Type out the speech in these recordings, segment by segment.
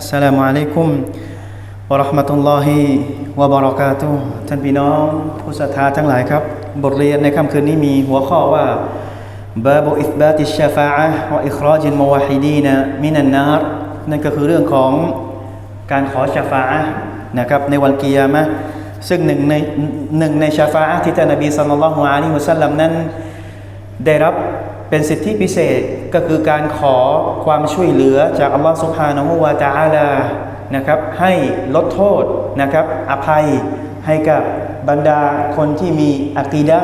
السلام عليكم ورحمة الله وبركاته ท่านพี่น้องผู้ศรัทธาทั้งหลายครับ บทเรียนในค่ำคืนนี้มีหัวข้อว่าบาบุอิสบาติชฟาอะวะอิคราจิลมวาฮิดีนมินันนารนั่นก็คือเรื่องของการขอชฟาอะห์นะครับในวันกิยามะห์ซึ่งหนึ่งในหนึ่งในชฟาอะห์ที่ท่านนบีสัลลัลลอฮุอะลัยฮิวะสัลลัมนั้น ได้รับ เป็นสิทธิพิเศษก็คือการขอความช่วยเหลือจากอัลลอฮฺสุบฮานะฮูวาตะอาลานะครับ ให้ลดโทษนะครับ อภัยให้กับบรรดาคนที่มีอักีดะ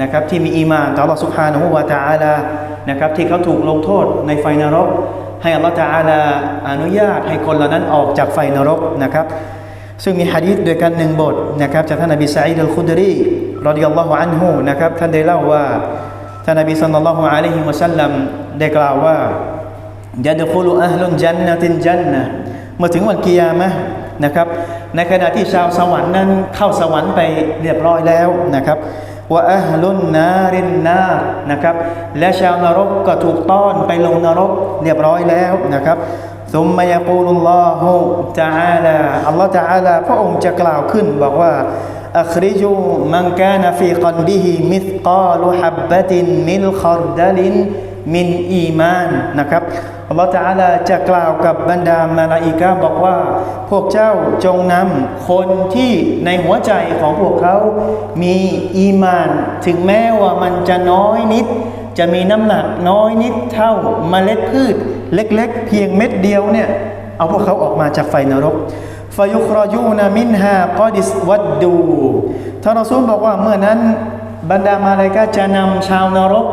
นะครับที่มีอีมานต่ออัลลอฮฺสุบฮานะฮูวาตะอาลานะครับที่เขาถูกลงโทษในไฟนรก ให้อัลลอฮฺตะอาลาอนุญาตให้คนเหล่านั้นออกจากไฟนรกนะครับ ซึ่งมีฮะดีษด้วยกันหนึ่งบทนะครับจากท่านนบีซาอิดอัลคุดรีรอดิยัลลอฮุอันฮุนะครับท่านได้เล่าว่า ท่านนบีสุลต่านละฮ์อะลัยฮิวะสัลลัมได้กล่าวว่ายาดคุลูอัลลุนจันนะตินจันนะเมื่อถึงวันกิยามะนะครับ ในขณะที่ชาวสวรรค์นั้นเข้าสวรรค์ไปเรียบร้อยแล้วนะครับว่าอัลลุนนารินนานะครับ และชาวนรกก็ถูกต้อนไปลงนรกเรียบร้อยแล้วนะครับซุมมายาปูลุลลอฮุจาอาลาอัลลอฮ์จาอาลาพระองค์จะกล่าวขึ้นบอกว่า أخرجوا من كان في قلبه مثقال حبة من خردل من إيمان นะครับอัลลอฮฺ تعالى จะกล่าวกับบรรดามาลาอิกาบอกว่า พวกเจ้าจงนำคนที่ในหัวใจของพวกเขา มีอีมาน ถึงแม้ว่ามันจะน้อยนิด จะมีน้ำหนักน้อยนิดเท่าเมล็ดพืช เล็กๆ เพียงเม็ดเดียวเนี่ย เอาพวกเขาออกมาจากไฟนรก ฟยุครยูนามินฮากอดิสวัดดูท่านรอซูลบอกว่าเมื่อนั้นบรรดามาลายกาจะนำชาวนรก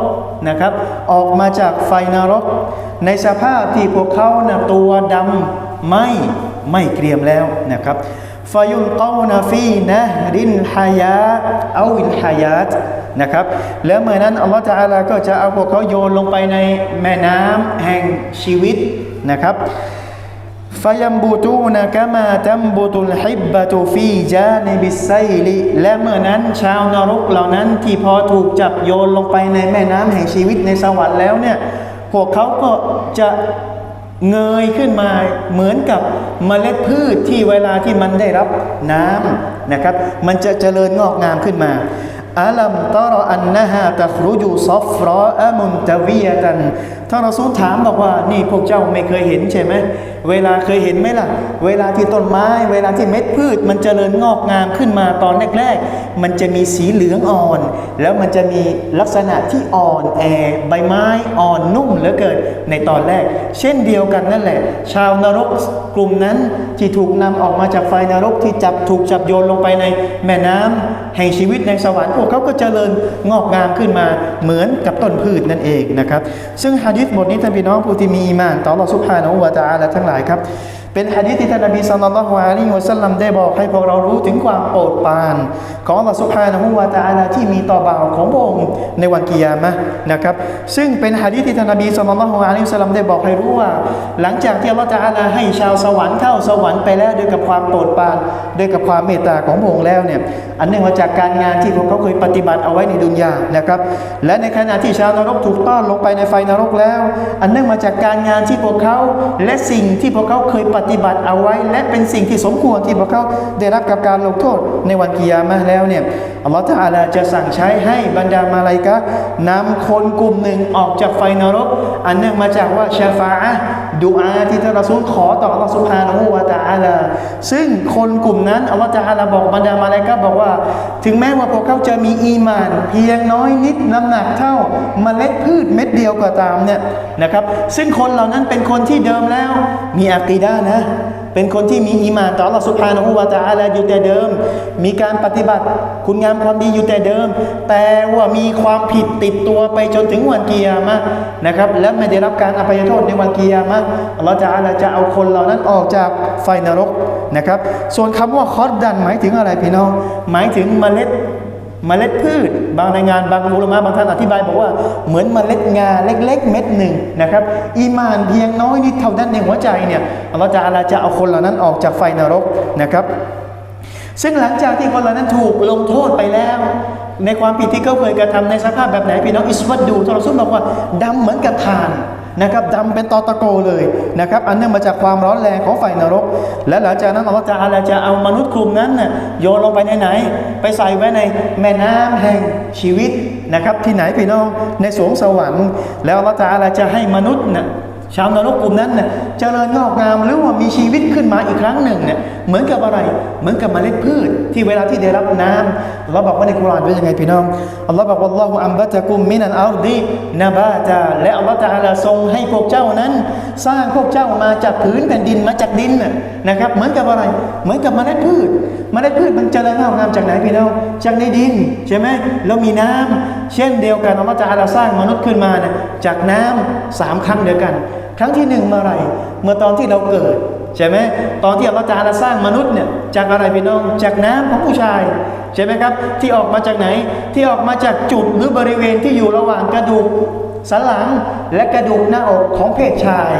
นะครับ ออกมาจากไฟนรก ในสภาพที่พวกเขานะตัวดำไม่ไม่เกรียมแล้วนะครับฟยุลกาวนาฟีนะรินฮายาเอาวิลฮายาตนะครับ แล้วเมื่อนั้นอัลลอฮฺตะอาลาก็จะเอาพวกเขาโยนลงไปในแม่น้ำแห่งชีวิตนะครับ ฟยัมบูตูนะกะมาตัมบูตุลฮิบบะตูฟีจาในบิไซลิและเมื่อนั้นชาวนรกเหล่านั้นที่พอถูกจับโยนลงไปในแม่น้ำแห่งชีวิตในสวรรค์แล้วเนี่ย พวกเขาก็จะเงยขึ้นมาเหมือนกับเมล็ดพืชที่เวลาที่มันได้รับน้ำนะครับ มันจะเจริญงอกงามขึ้นมาอัลัมตรอันนะฮะตะครุจูซอฟรออะมุนตะวียตัน ท่านรอซูลถามบอกว่า นี่พวกเจ้าไม่เคยเห็นใช่ไหมเวลาเคยเห็นไหมล่ะ เวลาที่ต้นไม้ เวลาที่เม็ดพืช มันเจริญงอกงามขึ้นมาตอนแรกๆ มันจะมีสีเหลืองอ่อน แล้วมันจะมีลักษณะที่อ่อนแอ ใบไม้อ่อนนุ่มเหลือเกินในตอนแรก เช่นเดียวกันนั่นแหละ ชาวนรกกลุ่มนั้นที่ถูกนำออกมาจากไฟนรกที่จับถูกจับโยนลงไปในแม่น้ำแห่งชีวิตในสวรรค์พวกเขาก็เจริญงอกงามขึ้นมาเหมือนกับต้นพืชนั่นเองนะครับ ซึ่งฮะดิษบทนี้ท่านพี่น้องผู้ที่มีอีมานต่อ Allah Subhanahu wa Taala ทั้งหลายครับ เป็นฮะดีษที่ท่านนบีสัลลัลลอฮุอะลัยฮิวะสัลลัมได้บอกให้พวกเรารู้ถึงความโปรดปราน ของ Allah Subhanahu wa Taala ที่มีต่อบ่าวของพระองค์ในวันกิยามะห์นะครับ ซึ่งเป็นฮะดีษที่ท่านนบีสัลลัลลอฮุอะลัยฮิวะสัลลัมได้บอกให้รู้ว่า หลังจากที่ Allah Taala ให้ชาวสวรรค์เข้าสวรรค์ไปแล้วด้วยกับความโปรดปรานด้วยกับความเมตตาของพระองค์แล้วเนี่ยอันเนื่องมาจากการงานที่พวกเขาเคยปฏิบัติเอาไว้ในดุนยานะครับ และในขณะที่ชาวนรกถูกต้อนลงไปในไฟนรกแล้วอันเนื่องมาจากการงานที่พวกเขาและสิ่งที่พวกเขาเคยปฏิบัติเอาไว้ และเป็นสิ่งที่สมควรที่พวกเขาได้รับกับการลงโทษในวันกิยามะแล้วเนี่ยอัลลอฮฺตะอาลาจะสั่งใช้ให้บรรดามาลายกะนำคนกลุ่มหนึ่งออกจากไฟนรก อันเนื่องมาจากว่าชาฟาอะดูอาที่ท่านรอซูลขอต่ออัลลอฮฺสุบฮานะฮูวะตะอาลาซึ่งคนกลุ่มนั้นอัลลอฮฺตะอาลาบอกบรรดามาลายกะบอกว่า ถึงแม้ว่าพวกเขาจะมีอีมาน เพียงน้อยนิดน้ำหนักเท่าเมล็ดพืชเม็ดเดียวก็ตามเนี่ยนะครับ ซึ่งคนเหล่านั้นเป็นคนที่เดิมแล้ว มีอากีดานะ เป็นคนที่มีอีมานต่อ Allah Subhanahu wa Taala อยู่แต่เดิม มีการปฏิบัติ คุณงามความดีอยู่แต่เดิม แต่ว่ามีความผิดติดตัวไปจนถึงวันกิยามะนะครับ และไม่ได้รับการอภัยโทษในวันกิยามะห์อัลลอฮฺจะอาลาจะเอาคนเหล่านั้นออกจากไฟนรกนะครับ ส่วนคำว่าคอดดันหมายถึงอะไรพี่น้อง หมายถึงเมล็ด เมล็ดพืช บางรายงานบางอุลามะบางท่านอธิบายบอกว่าเหมือนเมล็ดงาเล็ก ๆ เม็ดหนึ่งนะครับอีมานเพียงน้อยนิดเท่านั้นในหัวใจเนี่ยอัลลอฮฺจะอาลาจะเอาคนเหล่านั้นออกจากไฟนรกนะครับ ซึ่งหลังจากที่คนเหล่านั้นถูกลงโทษไปแล้ว ในความผิดที่เขาเคยกระทำในสภาพแบบไหนพี่น้องอิสวัดดูทรสุลบอกว่าดำเหมือนกับถ่าน นะครับดำเป็นตอตะโกเลยนะครับอันเนื่องมาจากความร้อนแรงของไฟนรก และหลังจากนั้นอัลลอฮฺจะอาลาจะเอามนุษย์กลุ่มนั้นน่ะโยนลงไปในไหน ไปใส่ไว้ในแม่น้ำแห่งชีวิตนะครับที่ไหนพี่น้องในสวงสวรรค์ แล้วอัลลอฮฺจะอาลาจะให้มนุษย์น่ะ ชาวนรกกลุ่มนั้นเนี่ยเจริญงอกงามหรือว่ามีชีวิตขึ้นมาอีกครั้งหนึ่งเนี่ยเหมือนกับอะไรเหมือนกับเมล็ดพืชที่เวลาที่ได้รับน้ำเราบอกว่าในกุรอานเป็นยังไงพี่น้องอัลลอฮ์บอกว่าอัลลอฮฺอัมบะตะกุมมินันอัลดีนาบาตาและอัลลอฮฺตะอาลาทรงให้พวกเจ้านั้น สร้างพวกเจ้ามาจากผืนแผ่นดินมาจากดินนะครับ เหมือนกับอะไรเหมือนกับเมล็ดพืชเมล็ดพืชมันเจริญงอกงามจากไหนพี่น้องจากในดินใช่ไหมแล้วมีน้ำเช่นเดียวกันอัลลอฮฺตะอาลาสร้างมนุษย์ขึ้นมาเนี่ยจากน้ำสามครั้งเดียวกัน ครั้งที่หนึ่งเมื่อไรเมื่อตอนที่เราเกิดใช่ไหมตอนที่อัลลอฮฺตะอาลาสร้างมนุษย์เนี่ยจากอะไรพี่น้องจากน้ำของผู้ชายใช่ไหมครับ ที่ออกมาจากไหนที่ออกมาจากจุดหรือบริเวณที่อยู่ระหว่างกระดูกสันหลังและกระดูกหน้าอกของเพศชาย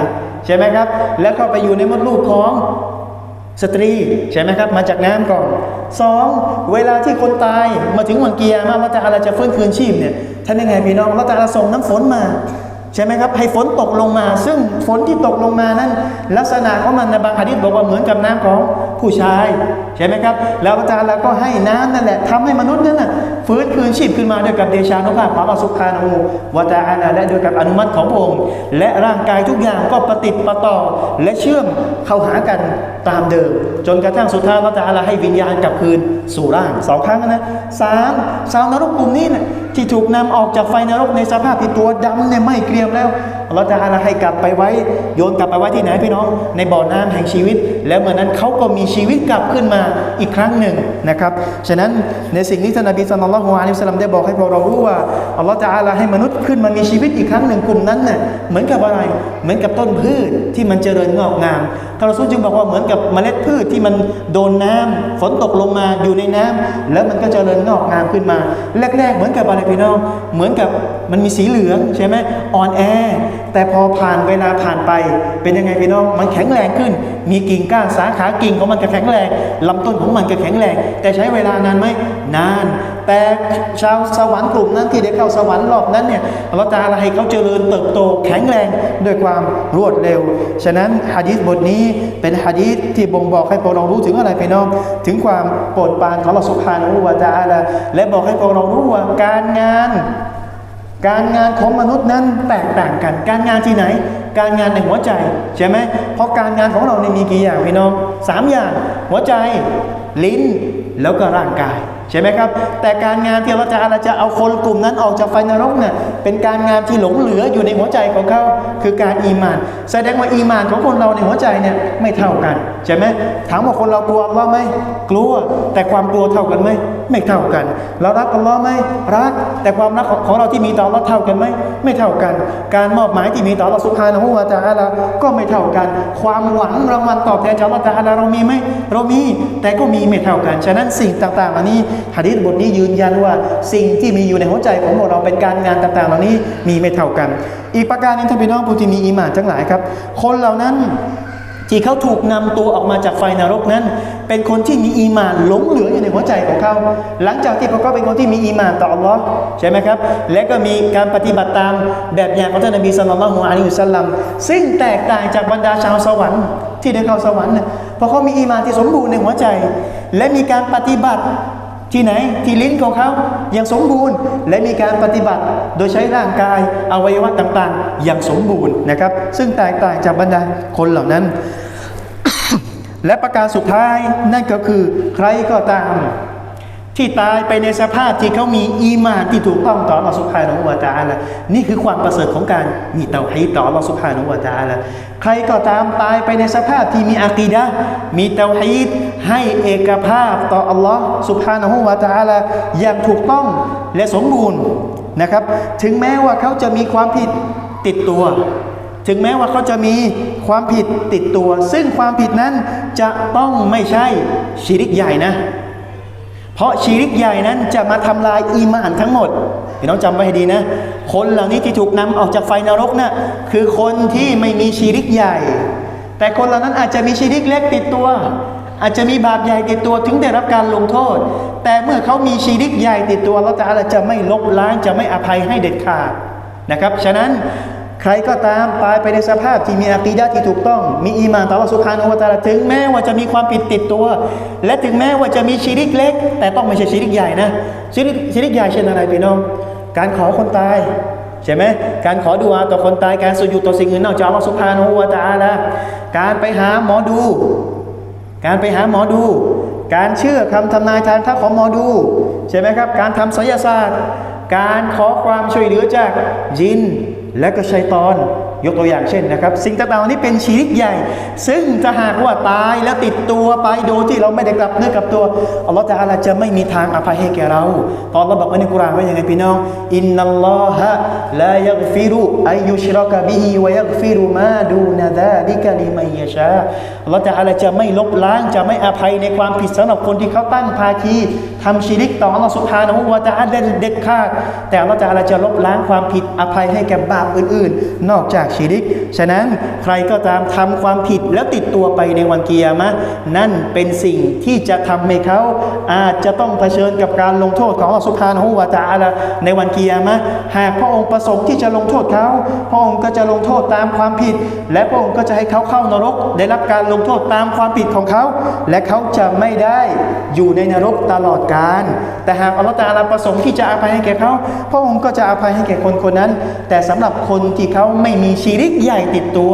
ใช่ไหมครับ แล้วก็ไปอยู่ในมดลูกของสตรีใช่ไหมครับ มาจากน้ำก่อนสองเวลาที่คนตายมาถึงวันเกียร์มาว่าจะอะไรจะฟื้นคืนชีพเนี่ยท่านยังไงพี่น้องเราจะส่งน้ำฝนมา ใช่ไหมครับ ให้ฝนตกลงมา ซึ่งฝนที่ตกลงมานั้น ลักษณะของมันในบางหะดีษบอกว่าเหมือนกับน้ำของ ผู้ชายใช่ไหมครับ แล้วอาจารย์เราก็ให้น้ำนั่นแหละทำให้มนุษย์นั้นน่ะฟื้นคืนชีพขึ้นมาด้วยกับเดชานุภาพของอัลลอสุบฮานูวะตาอาลาและด้วยกับอนุมัติของพระองค์ และร่างกายทุกอย่างก็ประติดประต่อและเชื่อมเข้าหากันตามเดิม จนกระทั่งสุดท้ายเราจะอาลาให้วิญญาณกลับคืนสู่ร่างสองครั้งนะสามสาวนรกกลุ่มนี้นะที่ถูกนำออกจากไฟนรกในสภาพที่ตัวดำเนี่ยไม่เกรียมแล้ว เราจะอาลาให้กลับไปไว้ โยนกลับไปไว้ที่ไหนพี่น้อง ในบ่อน้ำแห่งชีวิต แล้วเมื่อนั้นเขาก็มีชีวิตกลับขึ้นมาอีกครั้งหนึ่งนะครับฉะนั้นในสิ่งที่ท่านนบีสุลต่านละฮ์อะลัยฮิสลลัมได้บอกให้พวกเรารู้ว่าอัลลอฮฺจะอาลาให้มนุษย์ขึ้นมามีชีวิตอีกครั้งหนึ่งกลุ่มนั้นเน่ะเหมือนกับอะไรเหมือนกับต้นพืชที่มันเจริญงอกงามท่านรอซูลจึงบอกว่าเหมือนกับเมล็ดพืชที่มันโดนน้ำฝนตกลงมาอยู่ในน้ำแล้วมันก็เจริญงอกงามขึ้นมา แรก ๆ เหมือนกับอะไรพี่น้องเหมือนกับมันมีสีเหลืองใช่ไหมอ่อนแอแต่พอผ่านเวลาผ่านไปเป็นยังไงพี่น้องมันแข็งแรงขึ้นมีกิ่งก้านสาขากิ่งของมันก็แข็งแรงลำต้นของมันก็แข็งแรง แต่ใช้เวลานานไหมนาน แต่ชาวสวรรค์กลุ่มนั้นที่ได้เข้าสวรรค์รอบนั้นเนี่ยอัลลอฮฺตะอาลาให้เขาเจริญเติบโตแข็งแรงด้วยความรวดเร็ว ฉะนั้นฮะดีษบทนี้เป็นฮะดีษที่บ่งบอกให้พวกเรารู้ถึงอะไรพี่น้องถึงความโปรดปรานของอัลลอฮฺสุบฮานะฮูวะตะอาลาและบอกให้พวกเรารู้ว่าการงาน การงานของมนุษย์นั้นแตกต่างกัน การงานที่ไหน การงานในหัวใจใช่ไหมเพราะการงานของเราเนี่ยมีกี่อย่างพี่น้องสามอย่างหัวใจลิ้นแล้วก็ร่างกายใช่ไหมครับ แต่การงานที่เราจะอาจะเอาคนกลุ่มนั้นออกจากไฟนรกเนี่ยเป็นการงานที่หลงเหลืออยู่ในหัวใจของเขาคือการอีมาน แสดงว่าอีมานของคนเราในหัวใจเนี่ยไม่เท่ากันใช่ไหมถามว่าคนเรากลัวอัลลอฮ์ไหมกลัวแต่ความกลัวเท่ากันไหม ไม่เท่ากัน เรารักอัลลอฮ์ไหมรัก แต่ความรักของเราที่มีต่ออัลลอฮ์เท่ากันไหมไม่เท่ากัน การมอบหมายที่มีต่ออัลลอฮ์สุภานะฮูวะตะอาลาก็ไม่เท่ากัน ความหวังรางวัลตอบแทนจากอัลลอฮ์ตะอาลาเรามีไหมเรามีแต่ก็มีไม่เท่ากัน ฉะนั้นสิ่งต่างๆเหล่านี้หะดีษบทนี้ยืนยันว่าสิ่งที่มีอยู่ในหัวใจของพวกเราเป็นการงานต่างๆ เหล่านี้มีไม่เท่ากัน อีกประการหนึงท่านพี่น้องผู้ที่มีอีหมานทั้งหลายครับ คนเหล่านั้น ที่เขาถูกนำตัวออกมาจากไฟนรกนั้น เป็นคนที่มีอีมานหลงเหลืออยู่ในหัวใจของเขา หลังจากที่พวกเขาเป็นคนที่มีอีมานต่ออัลลอฮ์ใช่ไหมครับ และก็มีการปฏิบัติตามแบบอย่างของท่านนบีสุลต่านละฮ์อะลัยฮิสลัมซึ่งแตกต่างจากบรรดาชาวสวรรค์ที่ได้เข้าสวรรค์เพราะเขามีอีมานที่สมบูรณ์ในหัวใจ และมีการปฏิบัติ ที่ไหนที่ลิ้นของเขาอย่างสมบูรณ์ และมีการปฏิบัติโดยใช้ร่างกายอวัยวะต่างๆ อย่างสมบูรณ์นะครับ ซึ่งแตกต่างจากบรรดาคนเหล่านั้น และประการสุดท้ายนั่นก็คือใครก็ตาม ที่ตายไปในสภาพที่เขามีอีมาที่ถูกต้องต่อลลอฮฺสุบฮานะฮูวตาลานี่คือความประเสริฐของการมีเตาฮีดต่อลลอฮฺสุบฮานะฮูวตาลาใครก็ตามตายไปในสภาพที่มีอากีดะมีเตาฮีด ให้เอกภาพต่ออัลลอฮฺสุบฮานะฮูวะตะอาลาอย่างถูกต้องและสมบูรณ์นะครับ ถึงแม้ว่าเขาจะมีความผิดติดตัว ถึงแม้ว่าเขาจะมีความผิดติดตัว ซึ่งความผิดนั้นจะต้องไม่ใช่ชิริกใหญ่นะ เพราะชีริกใหญ่นั้นจะมาทำลายอีมานทั้งหมดพี่น้องจำไว้ให้ดีนะ คนเหล่านี้ที่ถูกนำออกจากไฟนรกนะ่ะคือคนที่ไม่มีชีริกใหญ่ แต่คนเหล่านั้นอาจจะมีชีริกเล็กติดตัว อาจจะมีบาปใหญ่ติดตัวถึงได้รับการลงโทษ แต่เมื่อเขามีชีริกใหญ่ติดตัวเราจะจะไม่ลบล้างจะไม่อภัยให้เด็ดขาดนะครับฉะนั้นใครก็ตามตายไปในสภาพที่มีอากีดะที่ถูกต้อง มีอีมานต่อ Allah Subhanahu wa Ta'ala ถึงแม้ว่าจะมีความผิดติดตัว และถึงแม้ว่าจะมีชีริกเล็ก แต่ต้องไม่ใช่ชีริกใหญ่นะชีริกชีริกใหญ่เช่นอะไรพี่น้อง การขอคนตายใช่ไหมการขอดุอาต่อคนตายการสุญูต่อสิ่งอื่นนอกจาก Allah Subhanahu wa Ta'ala การไปหาหมอดู การไปหาหมอดู การเชื่อคำทำนายทางทักของหมอดู ใช่ไหมครับ การทำไสยศาสตร์ การขอความช่วยเหลือจากยิน และก็ชัยตอนยกตัวอย่างเช่นนะครับ สิ่งต่างๆนี้เป็นชีริกใหญ่ ซึ่งถ้าหากว่าตายแล้วติดตัวไปโดยที่เราไม่ได้กลับเนื้อกลับตัวอัลลอฮฺจะอาลาจะไม่มีทางอภัยให้แก่เราตอนเราบอกว้ในกุรานว่ายังไงพี่น้องอินนัลลอฮะลายักฟิรุอายุชรอกะบิฮิวยักฟิรุมาดูนาดาลิกะลิมัยยะชาอัลลอฮฺจะอาลาจะไม่ลบล้างจะไม่อภัยในความผิดสำหรับคนที่เขาตั้งภาคีทำชีริกต่ออัลลอฮฺสุบฮานะฮูวะตะอาลาเด็ดขาดแต่อัลลอฮฺจะอาลาจะลบล้างความผิดอภัยให้แก่บาปอื่น ๆ นอกจากชีริก ฉะนั้นใครก็ตามทำความผิดแล้วติดตัวไปในวันกิยามะนั่นเป็นสิ่งที่จะทำให้เขาอาจจะต้องเผชิญกับการลงโทษของอัลลอฮฺสุบฮานะฮูวะตะอาลในวันกิยามะห์หากพระองค์ประสงค์ที่จะลงโทษเขาพระองค์ก็จะลงโทษตามความผิด และพระองค์ก็จะให้เขาเข้านรก ได้รับการลงโทษตามความผิดของเขา และเขาจะไม่ได้อยู่ในนรกตลอดการ แต่หากอัลลอฮฺตาลาประสงค์ที่จะอภัยให้แก่เขาพระองค์ก็จะอภัยให้แก่คนคนนั้น แต่สำหรับคนที่เขาไม่มีชีริกใหญ่ติดตัว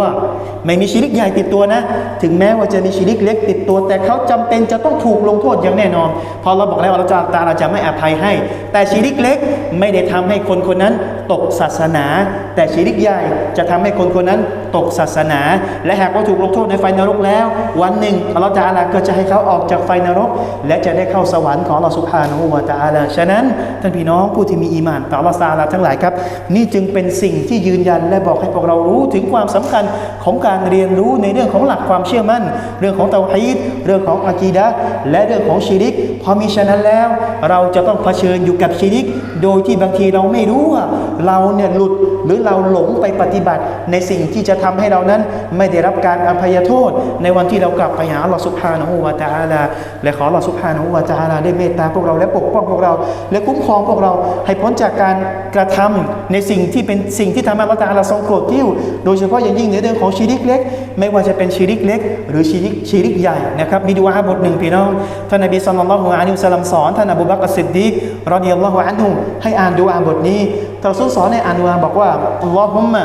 ไม่มีชีริกใหญ่ติดตัวนะ ถึงแม้ว่าจะมีชีริกเล็กติดตัว แต่เขาจำเป็นจะต้องถูกลงโทษอย่างแน่นอนเพอเราบอกแล้วว่าเราจะตาเราจะไม่อภัยให้ แต่ชีริกเล็กไม่ได้ทำให้คนคนนั้น ตกศาสนา แต่ชีริกใหญ่จะทำให้คนคนนั้นตกศาสนา และหากว่าถูกลงโทษในไฟนรกแล้ว วันหนึ่งอัลลอฮฺตะอาลาก็จะให้เขาออกจากไฟนรก และจะได้เข้าสวรรค์ของอัลลอฮฺสุบฮานวะตะอาลาฉะนั้นท่านพี่น้องผู้ที่มีอีมานต่ออัลลอฮฺตะอาลาทั้งหลายครับ นี่จึงเป็นสิ่งที่ยืนยันและบอกให้พวกเรารู้ถึงความสำคัญของการเรียนรู้ในเรื่องของหลักความเชื่อมั่น เรื่องของเตาฮีดเรื่องของอากีดะและเรื่องของชีริก พอมีฉะนั้นแล้ว เราจะต้องเผชิญอยู่กับชีริก โดยที่บางทีเราไม่รู้ว่าเราเนี่ยหลุดหรือเราหลงไปปฏิบัติ ในสิ่งที่จะทำให้เรานั้น ไม่ได้รับการอภัยโทษ ในวันที่เรากลับไปหาอัลอสุบฮานะฮูวะตาลาและขออัลอสุบฮานะฮูวะตาลาได้เมตตาพวกเราและปกป้องพวกเรา และคุ้มครองพวกเราให้พ้นจากการกระทำในสิ่งที่เป็นสิ่งที่ทำให้อัลลอฮฺตะอาลาทรงโกรธทิ่วโดยเฉพาะอย่างยิ่งในเรื่องของชีริกเล็ก ไม่ว่าจะเป็นชีริกเล็ก หรือชีริกชีริกใหญ่นะครับมีดูอาบทหนึ่งพี่น้องท่านนบีศ็อลลัลลอฮุอะลัยฮิวะซัลลัมสอนท่านอบูบักรสิดดีรอฎิยัลลอฮุอันฮุให้อ่านดูอาบทนี้ แต่สุสอนในอ่านวาบอกว่าอัลลอฮุมะ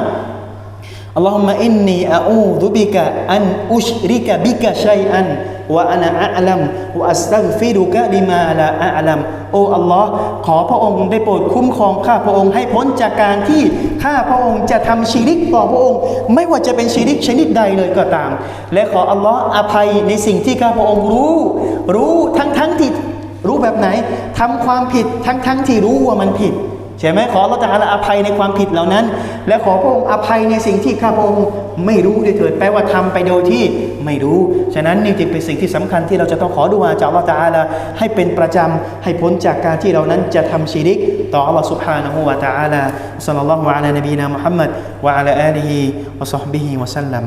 อัลลอฮุมะอินนีอาอูดุบิกะอันอุชริกะบิกะชัยอันวะอานะอัลลัมวะอัสตัฟิรุกะลิมาลาอัลลัมโอ้อัลลอฮ์ขอพระองค์ได้โปรดคุ้มครองข้าพระองค์ให้พ้นจากการที่ข้าพระองค์จะทำชีริกต่อพระองค์ ไม่ว่าจะเป็นชีริกชนิดใดเลยก็ตาม และขออัลลอฮ์อภัยในสิ่งที่ข้าพระองค์รู้ รู้ทั้งทั้งที่รู้แบบไหน ทำความผิดทั้งทั้งที่รู้ว่ามันผิด ใช่ไหมขอเราจะหาอภัยในความผิดเหล่านั้น และขอพระองค์อภัยในสิ่งที่ข้าพระองค์ไม่รู้ด้วยเถิดแปลว่าทำไปโดยที่ไม่รู้ ฉะนั้นนี่จึงเป็นสิ่งที่สำคัญที่เราจะต้องขอดูอาจากอัตาลาให้เป็นประจำให้พ้นจากการที่เรานั้นจะทำชีริก ต่ออัลลอฮฺสุบฮานะฮูวตาลาสัลลัลลอฮุอะลัยนบีนามุฮัมมัดวะอะลัยอาลีฮิวะซัฮบิฮิวะสัลลัม